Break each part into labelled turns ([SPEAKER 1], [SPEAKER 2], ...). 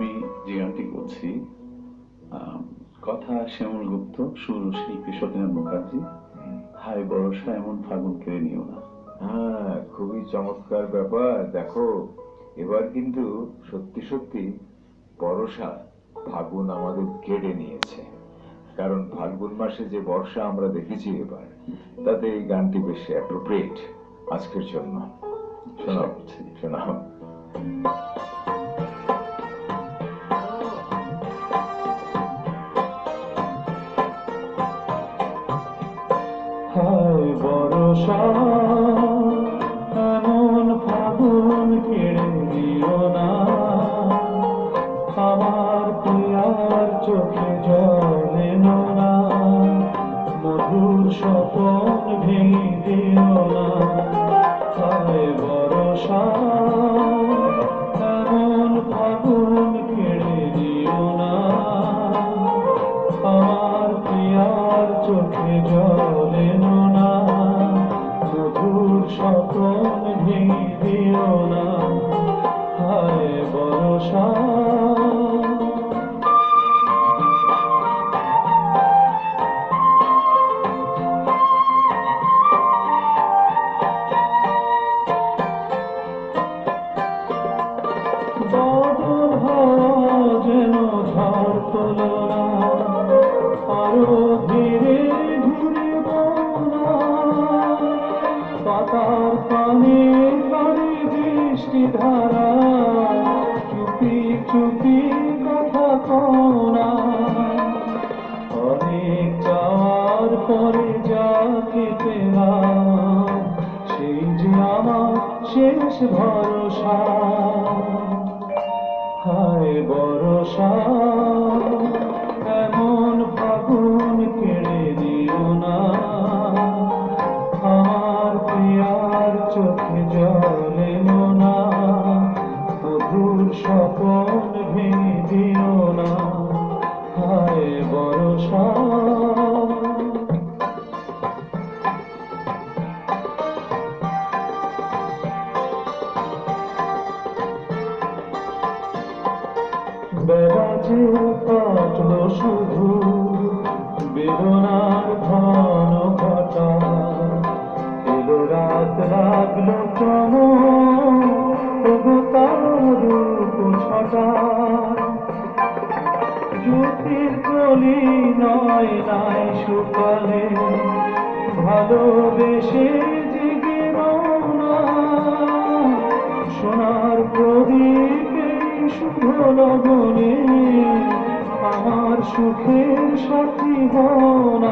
[SPEAKER 1] আমি যে গানটি করছি কথা শ্যামল গুপ্ত সুর শিল্পী সতীনাথ মুখার্জি। হাই বরসা এমন ফাগুন কেড়ে নিও না।
[SPEAKER 2] হ্যাঁ খুবই চমৎকার ব্যাপার। দেখো এবার কিন্তু সত্যি সত্যি বর্ষা ফাগুন আমাদের কেড়ে নিয়েছে। কারণ ফাল্গুন মাসে যে বর্ষা আমরা দেখেছি এবার তাতে এই গানটি বেশ অ্যাপ্রোপ্রিয়েট আজকের জন্য। শোনাও শোনাও।
[SPEAKER 3] বরষা এমন ফাগুন কেড়ে দিও না। আমার প্রিয়ার চোখে জলে না। মধুর স্বপন ভেঙে দিও না। তাই বরষা ভেঙে দিও না। হায় বরষা যেন ঝড় তোলো আরও বৃষ্টি ধারা চুপি চুপি কথা কোনা অনেক যাওয়ার পরে যাকে পেলাম সেই যে আমার শেষ ভরসা। হায় বরষা এমন ফাগুন স্বপন ভেঙে দিও না। হায় বরষা বেড়াতে শুধু বেদনার ঘন জ্যোতির কলি নয় নাই সুকালে ভালোবেসে জেগে সোনার প্রদীপে শুভ লগনে আমার সুখের সাথী হনা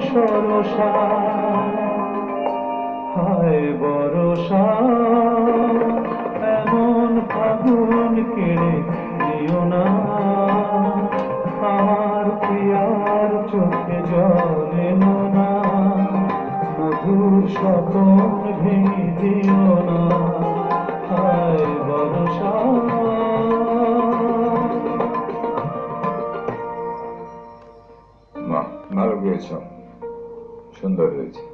[SPEAKER 3] সরসা। হায় বরসা, এমন ফাগুন কেড়ে নিও না। আমার প্রিয়ার চোখে জলে না মধুর স্বপন দিও না। হায় বরসা। ভালো গেয়েছ। Шпендорлюють.